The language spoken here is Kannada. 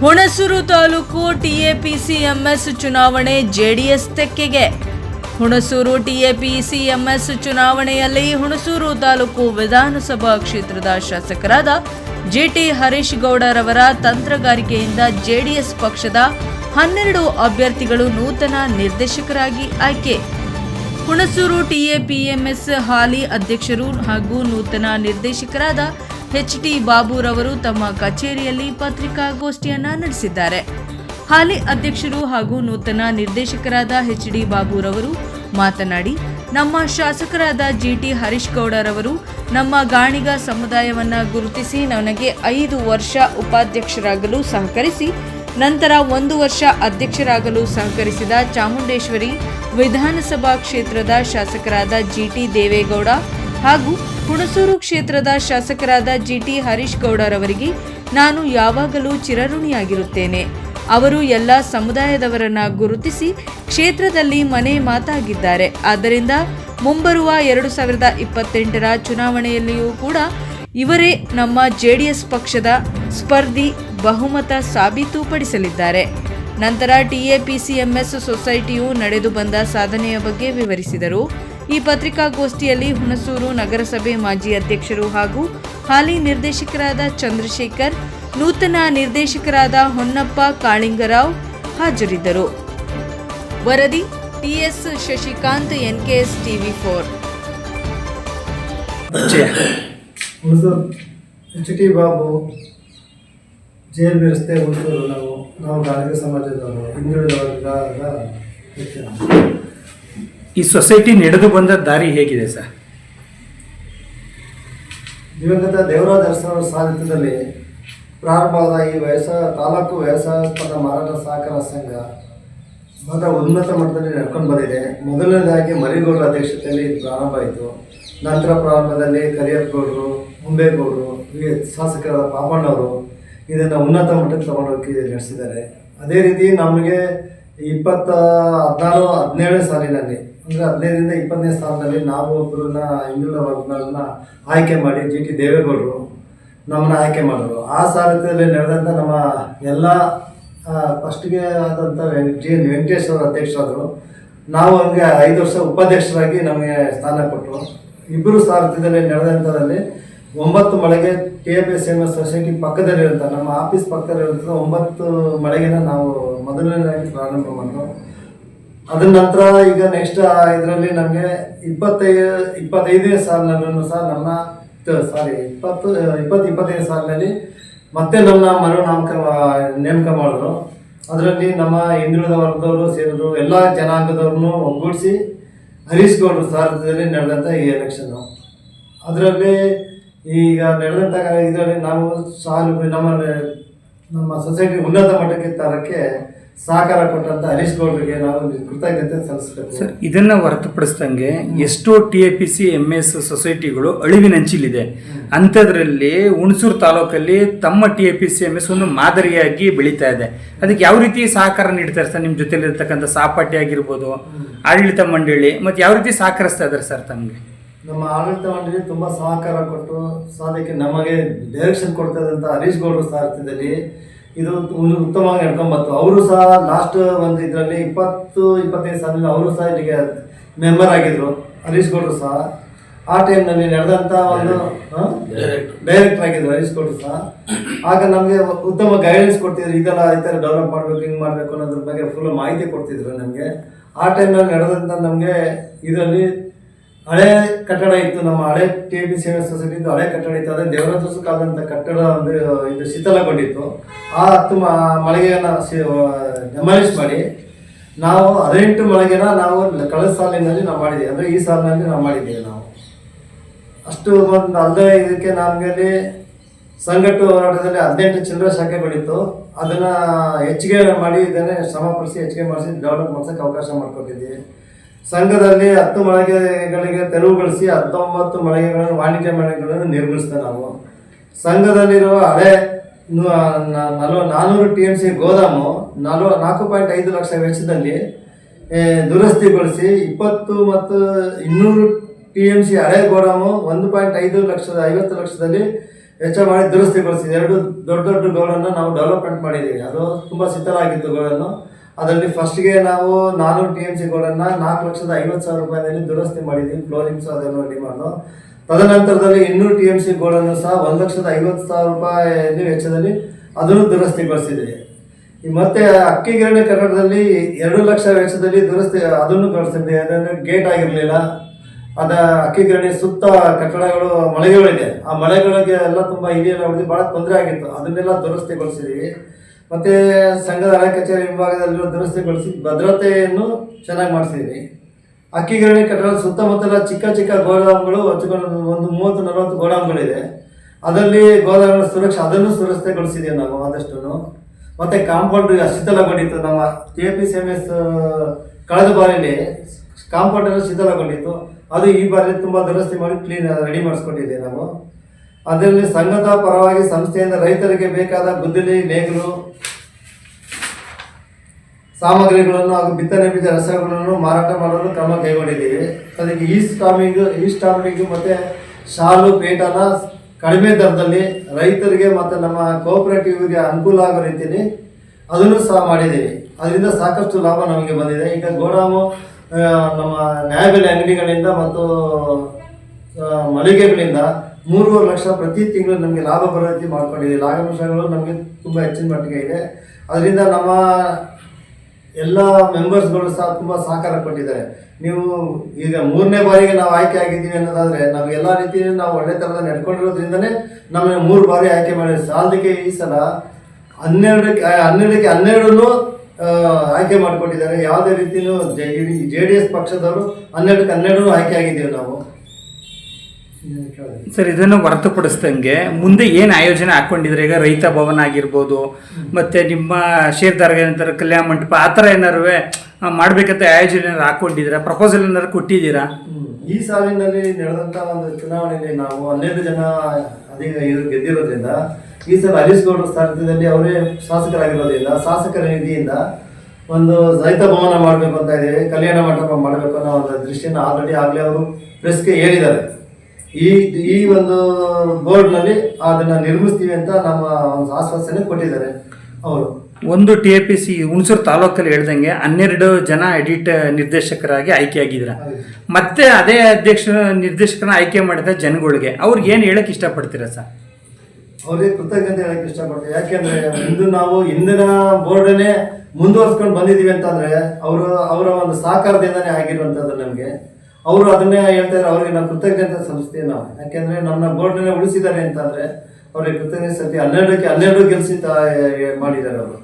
ಹುಣಸೂರು ತಾಲೂಕು ಟಿಎಪಿಸಿಎಂಎಸ್ ಚುನಾವಣೆ ಜೆಡಿಎಸ್ ತೆಕ್ಕೆಗೆ. ಹುಣಸೂರು ಟಿಎಪಿಸಿಎಂಎಸ್ ಚುನಾವಣೆಯಲ್ಲಿ ಹುಣಸೂರು ತಾಲೂಕು ವಿಧಾನಸಭಾ ಕ್ಷೇತ್ರದ ಶಾಸಕರಾದ ಜಿಟಿ ಹರೀಶ್ ಗೌಡರವರ ತಂತ್ರಗಾರಿಕೆಯಿಂದ ಜೆಡಿಎಸ್ ಪಕ್ಷದ ಹನ್ನೆರಡು ಅಭ್ಯರ್ಥಿಗಳು ನೂತನ ನಿರ್ದೇಶಕರಾಗಿ ಆಯ್ಕೆ. ಹುಣಸೂರು ಟಿಎಪಿಎಂಎಸ್ ಹಾಲಿ ಅಧ್ಯಕ್ಷರು ಹಾಗೂ ನೂತನ ನಿರ್ದೇಶಕರಾದ ಎಚ್ ಟಿ ಬಾಬುರವರು ತಮ್ಮ ಕಚೇರಿಯಲ್ಲಿ ಪತ್ರಿಕಾಗೋಷ್ಠಿಯನ್ನ ನಡೆಸಿದ್ದಾರೆ. ಹಾಲಿ ಅಧ್ಯಕ್ಷರು ಹಾಗೂ ನೂತನ ನಿರ್ದೇಶಕರಾದ ಎಚ್ ಡಿ ಬಾಬುರವರು ಮಾತನಾಡಿ, ನಮ್ಮ ಶಾಸಕರಾದ ಜಿಟಿ ಹರೀಶ್ ಗೌಡರವರು ನಮ್ಮ ಗಾಣಿಗ ಸಮುದಾಯವನ್ನ ಗುರುತಿಸಿ ನನಗೆ ಐದು ವರ್ಷ ಉಪಾಧ್ಯಕ್ಷರಾಗಲು ಸಹಕರಿಸಿ, ನಂತರ ಒಂದು ವರ್ಷ ಅಧ್ಯಕ್ಷರಾಗಲು ಸಹಕರಿಸಿದ ಚಾಮುಂಡೇಶ್ವರಿ ವಿಧಾನಸಭಾ ಕ್ಷೇತ್ರದ ಶಾಸಕರಾದ ಜಿಟಿ ದೇವೇಗೌಡ ಹಾಗೂ ಹುಣಸೂರು ಕ್ಷೇತ್ರದ ಶಾಸಕರಾದ ಜಿಟಿ ಹರೀಶ್ ಗೌಡರವರಿಗೆ ನಾನು ಯಾವಾಗಲೂ ಚಿರಋಣಿಯಾಗಿರುತ್ತೇನೆ. ಅವರು ಎಲ್ಲ ಸಮುದಾಯದವರನ್ನ ಗುರುತಿಸಿ ಕ್ಷೇತ್ರದಲ್ಲಿ ಮನೆ ಮಾತಾಗಿದ್ದಾರೆ. ಆದ್ದರಿಂದ ಮುಂಬರುವ ಎರಡು ಸಾವಿರದ ಇಪ್ಪತ್ತೆಂಟರ ಚುನಾವಣೆಯಲ್ಲಿಯೂ ಕೂಡ ಇವರೇ ನಮ್ಮ ಜೆಡಿಎಸ್ ಪಕ್ಷದ ಸ್ಪರ್ಧಿ ಬಹುಮತ ಸಾಬೀತುಪಡಿಸಲಿದ್ದಾರೆ. ನಂತರ ಟಿಎಪಿಸಿಎಂಎಸ್ ಸೊಸೈಟಿಯು ನಡೆದು ಬಂದ ಸಾಧನೆಯ ಬಗ್ಗೆ ವಿವರಿಸಿದರು. ಈ ಪತ್ರಿಕಾಗೋಷ್ಠಿಯಲ್ಲಿ ಹುಣಸೂರು ನಗರಸಭೆ ಮಾಜಿ ಅಧ್ಯಕ್ಷರು ಹಾಗೂ ಹಾಲಿ ನಿರ್ದೇಶಕರಾದ ಚಂದ್ರಶೇಖರ್ ನೂತನ ನಿರ್ದೇಶಕರಾದ ಹೊನ್ನಪ್ಪ ಕಾಳಿಂಗರಾವ್ ಹಾಜರಿದ್ದರು. ವರದಿ TS Shashikant NKS TV four. H T Babu J L B ರಸ್ತೆ ಹುಣಸೂರು ನಾವು ನಾವು ಗಾಂಧಿ ಸಮಾಜದವರು ಹಿಂದುಳಿದ ವರ್ಗದ. ಈ ಸೊಸೈಟಿ ನಡೆದು ಬಂದ ದಾರಿ ಹೇಗಿದೆ ಸರ್? ದಿವಂಗತ ದೇವರಾಜ ಅರಸರ ಸಾಹಿತ್ಯದಲ್ಲಿ ಪ್ರಾರಂಭವಾದ ಈ ವ್ಯವಸಾಯ ತಾಲೂಕು ವ್ಯವಸಾಯೋತ್ಪನ್ನ ಮಾರಾಟ ಸಹಕಾರ ಸಂಘ ಬಹಳ ಉನ್ನತ ಮಟ್ಟದಲ್ಲಿ ನಡ್ಕೊಂಡು ಬಂದಿದೆ. ಮೊದಲನೇದಾಗಿ ಮರಿಗೌಡರ ಅಧ್ಯಕ್ಷತೆಯಲ್ಲಿ ಪ್ರಾರಂಭ ಆಯಿತು. ನಂತರ ಪ್ರಾರಂಭದಲ್ಲಿ ಕರಿಯಪ್ಪಗೌಡರು ಮುಂಬೇಗೌಡರು ಶಾಸಕರಾದ ಪಾಪಣ್ಣವರು ಇದನ್ನು ಉನ್ನತ ಮಟ್ಟಕ್ಕೆ ತಗೊಂಡೋಗಿ ನಡೆಸಿದ್ದಾರೆ. ಅದೇ ರೀತಿ ನಮಗೆ ಇಪ್ಪತ್ತ ಹದಿನಾರು, ಹದಿನೇಳನೇ ಸಾಲಿನಲ್ಲಿ ಅಂದರೆ ಹದಿನೈದರಿಂದ ಇಪ್ಪತ್ತನೇ ಸ್ಥಾನದಲ್ಲಿ ನಾವು ಒಬ್ಬರನ್ನ ಹಿಂದುಳಿದ ವರ್ಗಗಳನ್ನ ಆಯ್ಕೆ ಮಾಡಿ ಜಿ ಟಿ ದೇವೇಗೌಡರು ನಮ್ಮನ್ನ ಆಯ್ಕೆ ಮಾಡಿದ್ರು. ಆ ಸಾರಥ್ಯದಲ್ಲಿ ನಡೆದಂಥ ನಮ್ಮ ಎಲ್ಲ ಫಸ್ಟ್ಗೆ ಆದಂಥ ಜಿ ಎನ್ ವೆಂಕಟೇಶ್ ಅವರು ಅಧ್ಯಕ್ಷರಾದರು. ನಾವು ಹಂಗೆ ಐದು ವರ್ಷ ಉಪಾಧ್ಯಕ್ಷರಾಗಿ ನಮಗೆ ಸ್ಥಾನ ಕೊಟ್ಟರು ಇಬ್ಬರು ಸಾರಥ್ಯದಲ್ಲಿ ನಡೆದಂಥದ್ರಲ್ಲಿ ಒಂಬತ್ತು ಮಳೆಗೆ K F S M S society ಪಕ್ಕದಲ್ಲಿರುವಂಥ ನಮ್ಮ ಆಫೀಸ್ ಪಕ್ಕದಲ್ಲಿರುವಂಥ ಒಂಬತ್ತು ಮಳೆಗೆನ ನಾವು ಮೊದಲನೇದಾಗಿ ಪ್ರಾರಂಭ ಮಾಡಿದ್ರು ಅದ್ರ ನಂತರ ಈಗ ನೆಕ್ಸ್ಟ್ ಇದರಲ್ಲಿ ನಮಗೆ ಇಪ್ಪತ್ತೈದು, ಇಪ್ಪತ್ತೈದನೇ ಸಾಲಿನಲ್ಲೂ ಸಹ ನಮ್ಮ ಸಾರಿ ಇಪ್ಪತ್ತು ಇಪ್ಪತ್ತು ಇಪ್ಪತ್ತೈದು ಸಾಲಿನಲ್ಲಿ ಮತ್ತೆ ನನ್ನ ಮರು ನಾಮಕರಣ ನೇಮಕ ಮಾಡಿದ್ರು. ಅದರಲ್ಲಿ ನಮ್ಮ ಹಿಂದುಳಿದ ವರ್ಗದವರು ಸೇರಿದ್ರು, ಎಲ್ಲ ಜನಾಂಗದವ್ರನ್ನೂ ಒಗ್ಗೂಡಿಸಿ ಹರೀಶ್ ಸಾರ್ಥದಲ್ಲಿ ನಡೆದಂಥ ಈ ಎಲೆಕ್ಷನ್ನು ಅದರಲ್ಲಿ ಈಗ ನಡೆದಂಥ ಇದರಲ್ಲಿ ನಾವು ಸಾಲು, ನಮ್ಮ ನಮ್ಮ ಸೊಸೈಟಿ ಉನ್ನತ ಮಟ್ಟಕ್ಕೆ ತರಕ್ಕೆ ಸಹಕಾರ ಕೊಟ್ಟಂತ ಹರೀಶ್ ಗೌಡ್ರಿಗೆ ನಾವು ಕೃತಜ್ಞತೆ ಸಲ್ಲಿಸಬೇಕು. ಸರ್ ಇದನ್ನ ಹೊರತುಪಡಿಸ್ದಂಗೆ ಎಷ್ಟೋ T A P C M S ಸೊಸೈಟಿಗಳು ಅಳಿವಿನಂಚಿಲಿದೆ ಅಂಥದ್ರಲ್ಲಿ ಹುಣಸೂರು ತಾಲೂಕಲ್ಲಿ ತಮ್ಮ T A P C M S ಒಂದು ಮಾದರಿಯಾಗಿ ಬೆಳೀತಾ ಇದೆ. ಅದಕ್ಕೆ ಯಾವ ರೀತಿ ಸಹಕಾರ ನೀಡ್ತಾರೆ ಸರ್ ನಿಮ್ಮ ಜೊತೆಲಿರ್ತಕ್ಕಂಥ ಸಾಪಾಟಿ ಆಗಿರ್ಬೋದು ಆಡಳಿತ ಮಂಡಳಿ ಮತ್ತು ಯಾವ ರೀತಿ ಸಹಕರಿಸ್ತಾ ಇದ್ದಾರೆ ಸರ್ ತಮಗೆ? ನಮ್ಮ ಆಡಳಿತ ಮಂಡಳಿ ತುಂಬಾ ಸಹಕಾರ ಕೊಟ್ಟು ಸಾಧಕ್ಕೆ ನಮಗೆ ಡೈರೆಕ್ಷನ್ ಕೊಡ್ತಾ ಇದ್ದಂಥ ಹರೀಶ್ ಗೌಡ್ರ ಸಾರಥ್ಯದಲ್ಲಿ ಇದು ಒಂದು ಉತ್ತಮವಾಗಿ ನಡ್ಕೊಂಡ್ ಬಂತು. ಅವರು ಸಹ ಲಾಸ್ಟ್ ಒಂದು ಇದರಲ್ಲಿ ಇಪ್ಪತ್ತು ಇಪ್ಪತ್ತೈದು ಸಾಲಿನಲ್ಲಿ ಅವರು ಸಹ ಇಲ್ಲಿಗೆ ಮೆಂಬರ್ ಆಗಿದ್ರು. ಹರೀಶ್ ಗೌಡರು ಸಹ. ಆ ಟೈಮ್ನಲ್ಲಿ ನಡೆದಂಥ ಒಂದು ಡೈರೆಕ್ಟರ್ ಆಗಿದ್ರು ಹರೀಶ್ ಗೌಡರು ಸಹ. ಆಗ ನಮಗೆ ಉತ್ತಮ ಗೈಡೆನ್ಸ್ ಕೊಡ್ತಿದ್ರು. ಇದೆಲ್ಲ ಈ ಥರ ಡೆವಲಪ್ ಮಾಡಬೇಕು ಹಿಂಗೆ ಮಾಡಬೇಕು ಅನ್ನೋದ್ರ ಬಗ್ಗೆ ಫುಲ್ ಮಾಹಿತಿ ಕೊಡ್ತಿದ್ರು ನಮಗೆ. ಆ ಟೈಮ್ನಲ್ಲಿ ನಡೆದಂಥ ನಮಗೆ ಇದರಲ್ಲಿ ಹಳೆ ಕಟ್ಟಡ ಇತ್ತು, ನಮ್ಮ ಹಳೆ ಟಿ ಬಿ ಸೇವೆ ಸೊಸೈಟಿ ಹಳೆ ಕಟ್ಟಡ ಇತ್ತು. ಅದೇ ದೇವರಾಜ ಕಾಲದಂತ ಕಟ್ಟಡ ಒಂದು, ಇದು ಶೀತಲಗೊಂಡಿತ್ತು. ಆ ಹತ್ತು ಮಳಿಗೆಯನ್ನ ಡೆಮಾಲಿಷ್ ಮಾಡಿ, ನಾವು ಹದಿನೆಂಟು ಮಳಿಗೆನ ನಾವು ಕಳೆದ ಸಾಲಿನಲ್ಲಿ ನಾವು ಮಾಡಿದ್ದೀವಿ. ಅಂದರೆ ಈ ಸಾಲಿನಲ್ಲಿ ನಾವು ಮಾಡಿದ್ದೀವಿ ನಾವು. ಅಷ್ಟು ಒಂದು ಅಲ್ಲದೆ ಇದಕ್ಕೆ ನಮಗೆ ಸಂಘಟು ಹೋರಾಟದಲ್ಲಿ ಹದಿನೆಂಟು ಚಿಲ್ಲರೆ ಶಾಖೆಗಳಿತ್ತು. ಅದನ್ನ ಹೆಚ್ಚಿಗೆ ಮಾಡಿ, ಇದನ್ನೇ ಶ್ರಮಪಡಿಸಿ ಹೆಚ್ಚಿಗೆ ಮಾಡಿಸಿ ಡೆವಲಪ್ ಮಾಡ್ಸೋಕ್ಕೆ ಅವಕಾಶ ಮಾಡಿಕೊಟ್ಟಿದ್ದೀವಿ. ಸಂಘದಲ್ಲಿ ಹತ್ತು ಮಳಿಗೆಗಳಿಗೆ ತೆರವುಗೊಳಿಸಿ ಹತ್ತೊಂಬತ್ತು ಮಳಿಗೆಗಳನ್ನು, ವಾಣಿಜ್ಯ ಮಳಿಗೆಗಳನ್ನು ನಿರ್ಮಿಸಿದೆ ನಾವು. ಸಂಘದಲ್ಲಿರುವ ಹಳೆ ನಲ್ವ ನಾನ್ನೂರು ಟಿ ಎಂ ಸಿ ಗೋದಾಮು ನಲ್ವ, ನಾಲ್ಕು ಪಾಯಿಂಟ್ ಐದು ಲಕ್ಷ ವೆಚ್ಚದಲ್ಲಿ ದುರಸ್ತಿಗೊಳಿಸಿ ಇಪ್ಪತ್ತು ಮತ್ತು ಇನ್ನೂರು ಟಿ ಎಂ ಸಿ ಹಳೆ ಗೋಡಾಮು ಒಂದು ಪಾಯಿಂಟ್ ಐದು ಲಕ್ಷದ, ಐವತ್ತು ಲಕ್ಷದಲ್ಲಿ ವೆಚ್ಚ ಮಾಡಿ ದುರಸ್ತಿಗೊಳಿಸಿದೆ ಎರಡು ದೊಡ್ಡ ದೊಡ್ಡ ಗೋಳನ್ನು ನಾವು ಡೆವಲಪ್ಮೆಂಟ್ ಮಾಡಿದ್ದೀವಿ. ಅದು ತುಂಬ ಶಿಥಿಲ ಆಗಿತ್ತು ಗೋಳನ್ನು ಅದರಲ್ಲಿ ಫಸ್ಟ್ಗೆ ನಾವು ನಾನು ಟಿ ಎಂ ಸಿ ಗೋಡನ್ನು ನಾಲ್ಕು ಲಕ್ಷದ ಐವತ್ತು ಸಾವಿರ ರೂಪಾಯಿನಲ್ಲಿ ದುರಸ್ತಿ ಮಾಡಿದ್ದೀವಿ ಫ್ಲೋರಿಂಗ್ಸ್ ಅದನ್ನು ರೆಡಿ ಮಾಡೋದು ತದನಂತರದಲ್ಲಿ ಇನ್ನೂರು ಟಿ ಎಂ ಸಿ ಗೋಡನ್ನು ಸಹ ಒಂದು ಲಕ್ಷದ ಐವತ್ತು ಸಾವಿರ ರೂಪಾಯಿ ವೆಚ್ಚದಲ್ಲಿ ಅದನ್ನು ದುರಸ್ತಿಗೊಳಿಸಿದ್ದೀವಿ. ಈ ಮತ್ತೆ ಅಕ್ಕಿ ಗಿರಣಿ ಕಟ್ಟಡದಲ್ಲಿ ಎರಡು ಲಕ್ಷ ವೆಚ್ಚದಲ್ಲಿ ದುರಸ್ತಿ ಅದನ್ನು ಕಳಿಸಿದ್ವಿ ಅದನ್ನು ಗೇಟ್ ಆಗಿರಲಿಲ್ಲ. ಅದ ಅಕ್ಕಿ ಗಿರಣಿ ಸುತ್ತ ಕಟ್ಟಡಗಳು ಮಳೆಗಳಿದೆ ಆ ಮಳೆಗಳಿಗೆ ಎಲ್ಲ ತುಂಬಾ ಹಿರಿಯಲ್ಲ ಹೊಡೆದು ಬಹಳ ತೊಂದರೆ ಆಗಿತ್ತು. ಅದನ್ನೆಲ್ಲ ದುರಸ್ತಿಗೊಳಿಸಿದೀವಿ ಮತ್ತೆ ಸಂಘದ ಹಳೆ ಕಚೇರಿ ವಿಭಾಗದಲ್ಲಿರೋ ದುರಸ್ತಿಗೊಳಿಸಿ ಭದ್ರತೆಯನ್ನು ಚೆನ್ನಾಗಿ ಮಾಡಿಸಿದ್ವಿ. ಅಕ್ಕಿ ಗಿರಣಿ ಕಟ್ಟಡದ ಸುತ್ತಮುತ್ತಲ ಚಿಕ್ಕ ಚಿಕ್ಕ ಗೋದಾಮುಗಳು ಹಚ್ಚಿಕೊಂಡು ಒಂದು ಮೂವತ್ತು ನಲವತ್ತು ಗೋಡಾಮ್ಗಳಿದೆ ಅದರಲ್ಲಿ ಗೋದಾಮುಗಳ ಸುರಕ್ಷೆ, ಅದನ್ನು ಸುರಕ್ಷತೆಗೊಳಿಸಿದ್ದೀವಿ ನಾವು ಆದಷ್ಟು ಮತ್ತೆ ಕಾಂಪೌಂಡ್ ಶಿಥಿಲಗೊಂಡಿತ್ತು ನಮ್ಮ K P C M S ಕಳೆದ ಬಾರಿಲಿ ಕಾಂಪೌಂಡ್ ಎಲ್ಲ ಶಿಥಿಲಗೊಂಡಿತ್ತು ಅದು ಈ ಬಾರಿ ತುಂಬ ದುರಸ್ತಿ ಮಾಡಿ ಕ್ಲೀನ್, ರೆಡಿ ಮಾಡಿಸ್ಕೊಂಡಿದ್ದೀವಿ ನಾವು. ಅದರಲ್ಲಿ ಸಂಘದ ಪರವಾಗಿ ಸಂಸ್ಥೆಯಿಂದ ರೈತರಿಗೆ ಬೇಕಾದ ಗುದ್ದಲಿ ನೇಗಿಲು ಸಾಮಗ್ರಿಗಳನ್ನು ಹಾಗೂ ಬಿತ್ತನೆ ಬೀಜ ರಸಗಳನ್ನು ಮಾರಾಟ ಮಾಡಲು ಕ್ರಮ ಕೈಗೊಂಡಿದ್ದೀವಿ ಅದಕ್ಕೆ ಈ ಸ್ಟಾಮಿಂಗ್ ಈ ಸ್ಟಾಮಿಂಗ್ ಮತ್ತು ಶಾಲು, ಪೇಟನ ಕಡಿಮೆ ದರದಲ್ಲಿ ರೈತರಿಗೆ ಮತ್ತು ನಮ್ಮ ಕೋಆಪರೇಟಿವ್ಗೆ ಅನುಕೂಲ ಆಗೋ ರೀತಿಯಲ್ಲಿ ಅದನ್ನು ಸಹ ಮಾಡಿದ್ದೀವಿ ಅದರಿಂದ ಸಾಕಷ್ಟು ಲಾಭ ನಮಗೆ ಬಂದಿದೆ. ಈಗ ಗೋಡಾಮು ನಮ್ಮ ನ್ಯಾಯಬೆಲೆ ಅಂಗಡಿಗಳಿಂದ ಮತ್ತು ಮಳಿಗೆಗಳಿಂದ ಮೂರುವರೆ ಲಕ್ಷ ಪ್ರತಿ ತಿಂಗಳು ನಮಗೆ ಲಾಭ ಬರೋ ರೀತಿ ಮಾಡ್ಕೊಂಡಿದ್ದೀವಿ ಲಾಭಾಂಶಗಳು ನಮಗೆ ತುಂಬ ಹೆಚ್ಚಿನ ಮಟ್ಟಿಗೆ ಇದೆ. ಅದರಿಂದ ನಮ್ಮ ಎಲ್ಲ ಮೆಂಬರ್ಸ್ಗಳು ಸಹ ತುಂಬ ಸಹಕಾರ ಕೊಟ್ಟಿದ್ದಾರೆ. ನೀವು ಈಗ ಮೂರನೇ ಬಾರಿಗೆ ನಾವು ಆಯ್ಕೆ ಆಗಿದ್ದೀವಿ ಅನ್ನೋದಾದ್ರೆ ನಾವು ಎಲ್ಲ ರೀತಿಯಲ್ಲಿ ನಾವು ಒಳ್ಳೆ ಥರದ ನಡ್ಕೊಂಡಿರೋದ್ರಿಂದನೇ ನಮಗೆ ಮೂರು ಬಾರಿ ಆಯ್ಕೆ ಮಾಡಿ ಸಾಲದಕ್ಕೆ ಈ ಸಲ ಹನ್ನೆರಡಕ್ಕೆ ಹನ್ನೆರಡಕ್ಕೆ ಹನ್ನೆರಡನ್ನು ಆಯ್ಕೆ ಮಾಡಿಕೊಟ್ಟಿದ್ದಾರೆ. ಯಾವುದೇ ರೀತಿಯೂ ಜೆ ಡಿ ಎಸ್ ಪಕ್ಷದವರು ಹನ್ನೆರಡಕ್ಕೆ ಹನ್ನೆರಡು ಆಯ್ಕೆ ಆಗಿದ್ದೀವಿ ನಾವು. ಸರ್ ಇದನ್ನು ಹೊರತುಪಡಿಸ್ದಂಗೆ ಮುಂದೆ ಏನು ಆಯೋಜನೆ ಹಾಕೊಂಡಿದ್ರೆ ಈಗ ರೈತ ಭವನ ಆಗಿರ್ಬೋದು ಮತ್ತೆ ನಿಮ್ಮ ಷೇರ್ದಾರ ಏನಂತಾರೆ ಕಲ್ಯಾಣ ಮಂಟಪ ಆ ಥರ ಏನಾರು ಮಾಡಬೇಕಂತ ಆಯೋಜನೆ ಏನಾರು ಹಾಕೊಂಡಿದ್ದೀರಾ? ಪ್ರಪೋಸಲ್ ಏನಾದ್ರು ಕೊಟ್ಟಿದ್ದೀರಾ? ಈ ಸಾಲಿನಲ್ಲಿ ನಡೆದಂಥ ಒಂದು ಚುನಾವಣೆಯಲ್ಲಿ ನಾವು ಹನ್ನೆರಡು ಜನ ಅಧಿಕ ಗೆದ್ದಿರೋದ್ರಿಂದ ಈ ಸಲ ಹರೀಶ್ ಗೌಡ್ರ ಸ್ಥಾನದಲ್ಲಿ ಅವರೇ ಶಾಸಕರಾಗಿರೋದ್ರಿಂದ ಶಾಸಕರ ನಿಧಿಯಿಂದ ಒಂದು ರೈತ ಭವನ ಮಾಡಬೇಕು ಅಂತ ಇದ್ದೀವಿ ಕಲ್ಯಾಣ ಮಂಟಪ ಮಾಡಬೇಕು ಅನ್ನೋ ಒಂದು ದೃಷ್ಟಿಯನ್ನು ಆಲ್ರೆಡಿ ಆಗಲೇ ಅವರು ಪ್ರೆಸ್ಗೆ ಹೇಳಿದ್ದಾರೆ ಈ ಈ ಒಂದು ಬೋರ್ಡ್ನಲ್ಲಿ ಅದನ್ನ ನಿರ್ಮಿಸ್ತೀವಿ ಅಂತ ನಮ್ಮ ಒಂದು ಆಶ್ವಾಸನೆ ಕೊಟ್ಟಿದ್ದಾರೆ ಅವರು. ಒಂದು T A P C Hunsur ತಾಲೂಕಲ್ಲಿ ಹೇಳ್ದಂಗೆ ಹನ್ನೆರಡು ಜನ ಎಡಿಟ್ ನಿರ್ದೇಶಕರಾಗಿ ಆಯ್ಕೆಯಾಗಿದ್ದೀರಾ. ಮತ್ತೆ ಅದೇ ಅಧ್ಯಕ್ಷ ನಿರ್ದೇಶಕರನ್ನ ಆಯ್ಕೆ ಮಾಡಿದ ಜನಗಳಿಗೆ ಅವ್ರಿಗೆ ಏನು ಹೇಳಕ್ ಇಷ್ಟಪಡ್ತೀರಾ ಸರ್? ಅವ್ರಿಗೆ ಕೃತಜ್ಞತೆ ಹೇಳಕ್ ಇಷ್ಟಪಡ್ತೀವಿ. ಯಾಕೆಂದ್ರೆ ಇಂದು ನಾವು ಇಂದಿನ ಬೋರ್ಡನ್ನೇ ಮುಂದುವರ್ಸ್ಕೊಂಡು ಬಂದಿದ್ದೀವಿ ಅಂತಂದ್ರೆ ಅವರು ಅವರ ಒಂದು ಸಹಕಾರದಿಂದನೇ ಆಗಿರುವಂತದ್ದು ನಮಗೆ. ಅವರು ಅದನ್ನೇ ಹೇಳ್ತಾ ಇದ್ದಾರೆ, ಅವ್ರಿಗೆ ನಾವು ಕೃತಜ್ಞತೆ ಸಲ್ಲಿಸ್ತೀವಿ ನಾವು ಯಾಕೆಂದ್ರೆ ನಮ್ಮ ಬೋರ್ಡನ್ನೇ ಉಳಿಸಿದ್ದಾರೆ ಅಂತಂದ್ರೆ ಅವ್ರಿಗೆ ಕೃತಜ್ಞತೆ ಸಲ್ಲಿಸಿ ಹನ್ನೆರಡಕ್ಕೆ ಹನ್ನೆರಡು ಗೆಲ್ಸಿ ಮಾಡಿದ್ದಾರೆ ಅವರು.